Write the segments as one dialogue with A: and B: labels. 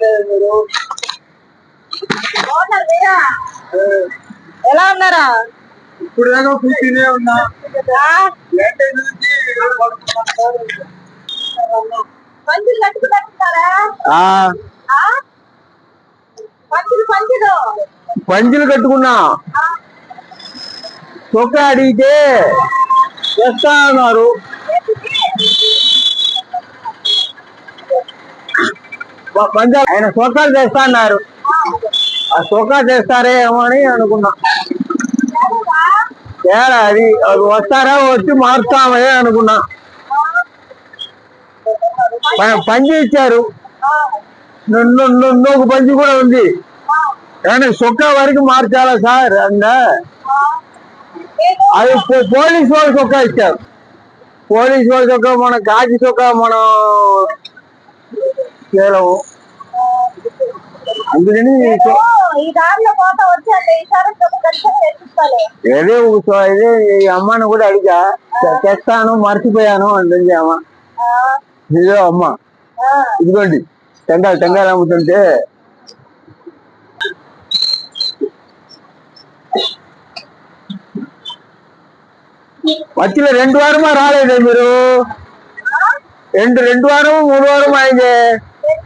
A: మీరు?
B: ఎలా ఉన్నారా?
A: ఇప్పుడు దాకా కూర్చునే ఉన్నా.
B: పంచులు
C: కట్టుకున్నా. చొక్క అడిగితే తెస్తా అన్నారు ప- పంజాబ్ ఆయన చొక్కాలు చేస్తా అన్నారు. ఆ చొక్కా చేస్తారే ఏమో అని అనుకున్నా. తేడా అది? అది వస్తారా? వచ్చి మారుస్తామే అనుకున్నా. ప- పంచి ఇచ్చారు. ఒక పంచి కూడా ఉంది. కానీ చొక్కా వరకు మార్చాలా సార్? అంద? అది పోలీస్ వాళ్ళు చొక్కా ఇచ్చారు. పోలీస్ వాళ్ళు చొక్కా మన కాకి చొక్కా మనం చేయలేము అందుకని ఈ చొ-
B: ఈ దారిలో పోతా వచ్చాను ఈసారి ఒక దర్శనం చేసిస్తాలే
C: ఏదో ఇదే ఈ అమ్మని కూడా అడిగా. తెస్తాను మర్చిపోయాను అంటుంది అమ్మ ఇదో అమ్మ. ఇదిగోండి. టెంకాయలు టెంకాయలు అమ్ముతుంటే. మధ్యలో రెండు వారమా రాలేదే మీరు? రెండు రెండు వారం మూడు వారం అయిందే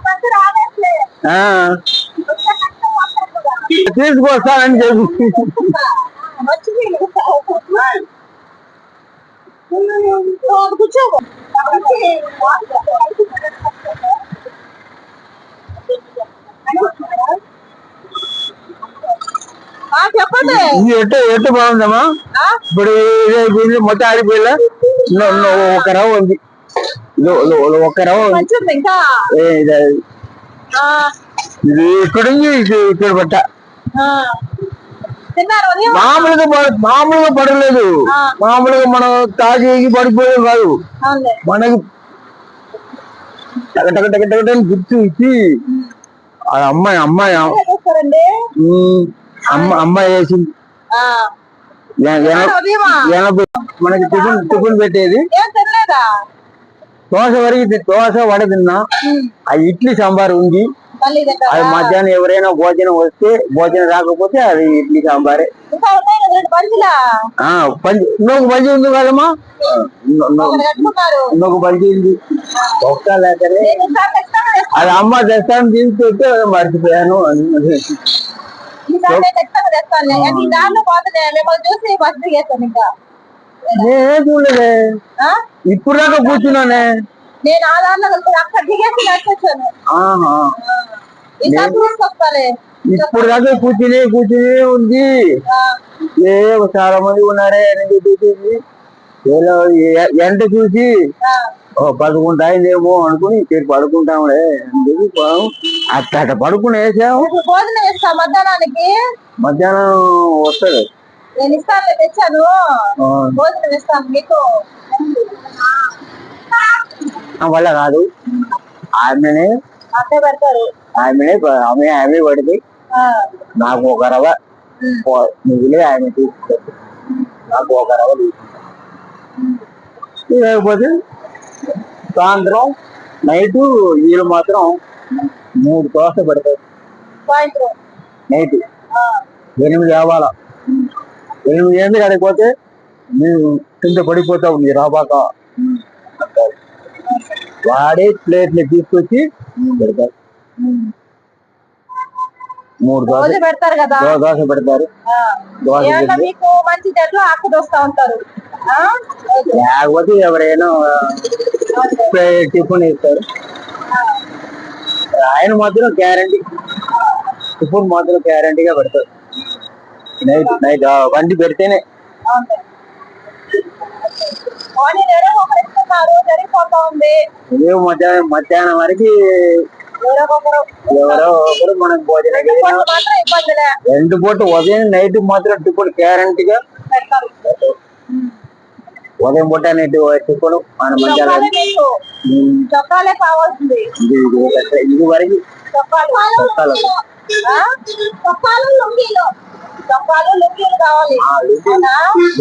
B: మంది రాలేట్లే
C: ఆ,
B: వచ్చే కష్టం వస్తుంది
C: తీసుకొస్తానని చెప్పి
B: చెప్పండి
C: ఎట్టు ఎట్టు బాగుందమ్మా? ఇప్పుడు ఇది అయిపోయింది మొత్తం ఇన్నో ఒక రవ్వ ఉంది. ఒక రవ్వ ఉంది. ఇది ఇక్కడ ఇది ఇక్కడ పట్ట. మామూలుగా మామూలుగా పడలేదు. మామూలుగా మనం తాగేకి పడిపోయేది కాదు. మనకి అని గుర్తు ఇచ్చి అమ్మాయి అమ్మాయి అమ్మాయి వేసింది ఎనభై మనకి టిఫిన్ టిఫిన్ పెట్టేది. దోశ వరకు దోశ వడ తిన్నా. ఆ ఇడ్లీ సాంబార్ ఉంది అది మధ్యాహ్నం ఎవరైనా భోజనం వస్తే భోజనం రాకపోతే అది ఇడ్లీ సాంబారే. పంచి ఇంకొక పంచి ఉంది కదమ్మా? ఇంకొక పంచి ఉంది. ఒక్క లేకనే. అది అమ్మ తెస్తాను తీసుకొస్తే మర్చిపోయాను.
B: నేను
C: చూడలేదే? ఇప్పుడు దాకా కూర్చున్నానే.
B: నేను ఆ వెళ్తే అక్కడ దిగేసి నడిచొచ్చాను.
C: ఇప్పుడు దాకా కూర్చుని కూర్చుని ఉంది. ఏ చాలా మంది ఉన్నారే అని చెప్పేసి ఏదో ఎ- ఎండ చూసి అయిందేమో అనుకుని ఇక్కడ పడుకుంటాంలే అని చెప్పి పాపం అట్ట పడుకుని వేసాం.
B: ఇప్పుడు భోజనం ఇస్తా మధ్యాహ్నానికి?
C: మధ్యాహ్నం వస్తాడు
B: నేను తెచ్చాను. భోజనం ఇస్తాను మీకు.
C: వల్ల కాదు. ఆమెనే
B: అట్టే పెడతారు.
C: ఆమెనే ఆమె ఆమె పడితే
B: ఆ,
C: నాకు ఒక రవ మిగిలి ఆమె తీసుకుంటుంది. నాకు ఒక రవ తీసుకుంటాను లేకపోతే సాయంత్రం నైట్ వీళ్ళు మాత్రం మూడు దోశ పెడతారు.
B: సాయంత్రం.
C: నైట్. ఎనిమిది కావాలా ఎనిమిది ఎనిమిది అడిగిపోతే మీరు కింద పడిపోతావు నీ రాబాక. వాడే ప్లేట్లు తీసుకొచ్చి పెడతారు. మూడు దోశ
B: పెడతారు కదా.
C: దోశ పెడతారు.
B: మీకు మంచి చెట్లు ఆకు దోస్తా ఉంటారు.
C: లేకపోతే ఎవరైనా టిఫిన్ ఇస్తారు. ఆయన మాత్రం గ్యారంటీ. టిఫిన్ మాత్రం గ్యారంటీగా పెడతారు. నైట్ నైట్ వండి పెడితేనే. మధ్యాహ్నం మధ్యాహ్నం వరకు ఎవరో ఒకరు మనం భోజనం
B: రెండు
C: పూట ఉదయం నైట్ మాత్రం టిఫిన్ గ్యారంటీగా
B: పెడతారు
C: ఉదయం పూట నైట్ టిఫిన్ మన మధ్యాహ్నం. ఇది వరకు
B: చొక్కాలు?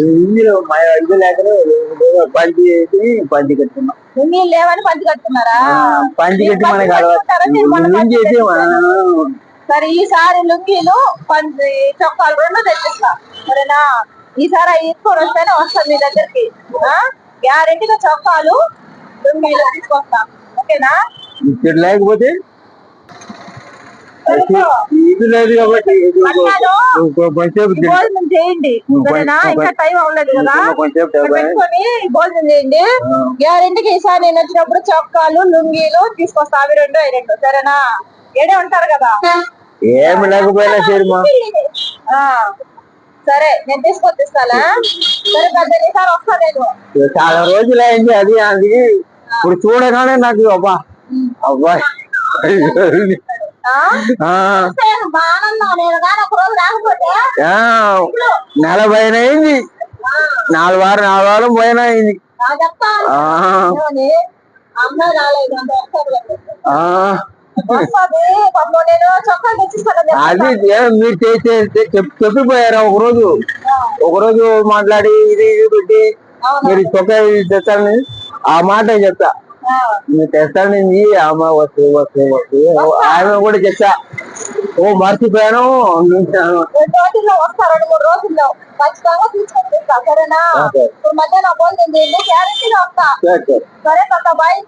C: ఇందులో ఇది లేకనే బండి వేసి బండి కట్టుకున్నాం.
B: లుంగీలు లేవని పంచి కట్టుకున్నారా
C: పంచి కట్టి మనకి?
B: సరే ఈసారి లుంగీలు పంచి చొక్కాలు రెండు తెచ్చిస్తా. సరేనా? ఈసారి అవి తీసుకొని వస్తేనే వస్తాను మీ దగ్గరికి. గ్యారెంటీగా చొక్కాలు లుంగీలు తీసుకొస్తా. ఓకేనా?
C: లేకపోతే ఇది లేదు కాబట్టి.
B: భోజనం చేయండి. సరేనా? ఇంకా టైం అవ్వలేదు కదా. పెట్టుకొని భోజనం చేయండి. గ్యారెంటీకి ఈసారి నేను వచ్చినప్పుడు చొక్కాలు లుంగీలు తీసుకొస్తా. అవి రెండు అవి రెండు. సరేనా? ఏడే ఉంటారు కదా?
C: ఏమి లేకపోయినా సరే
B: నేను తీసుకొచ్చిస్తాలా సరే పెద్ద ఈసారి వస్తా నేను.
C: చాలా రోజులు అయింది అది అది ఇప్పుడు చూడగానే నాకు అబ్బా అబ్బా. నెల పైన అయింది నాలుగు వారం నాలుగు వారం పైన అయింది అది మీరు చెప్పిపోయారు ఒక రోజు ఒక రోజు మాట్లాడి ఇది ఇది పెట్టి మీరు చొక్కా ఇది తెస్తానని ఆ మాట చెప్తా. మీరు తెస్తానని ఆమె వస్తే వస్తే వస్తే. ఆమె కూడా చెప్తా. ఓ మర్చిపోయాను.
B: రెండు మూడు రోజుల్లో. ఖచ్చితంగా తీసుకొని తీస్తా సరేనా. ఇప్పుడు మధ్యాహ్నం చేయండి వస్తా
C: సరే, సరే.
B: సరే తాత బాయ్.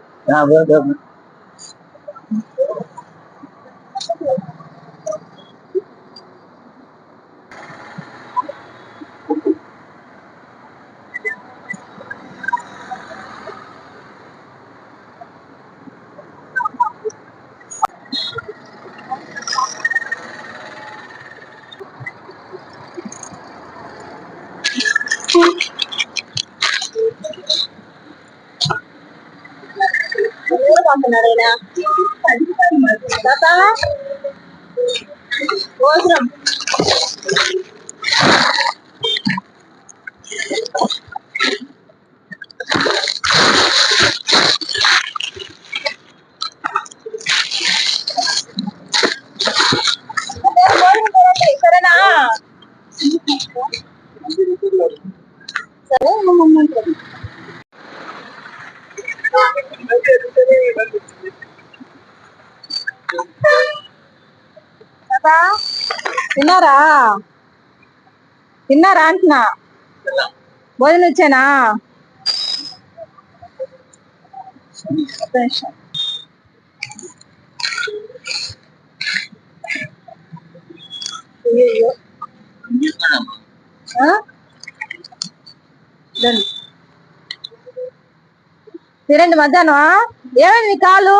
C: ఆ, బా,
B: ఆయన భోజనం భోజనం చేయండి, సరేనా సరే మమ్మంటారు కదా తిన్నారా తిన్నారా అంటున్నా భోజనం వచ్చానా ఒక్క నిమిషం. అయ్యయ్యో. ఆ? రండి. తినండి మధ్యాహ్నం ఏమైంది కాలు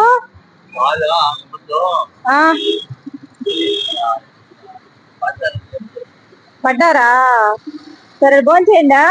B: ఆ పడ్డారా? సరే భోజనం చేయండి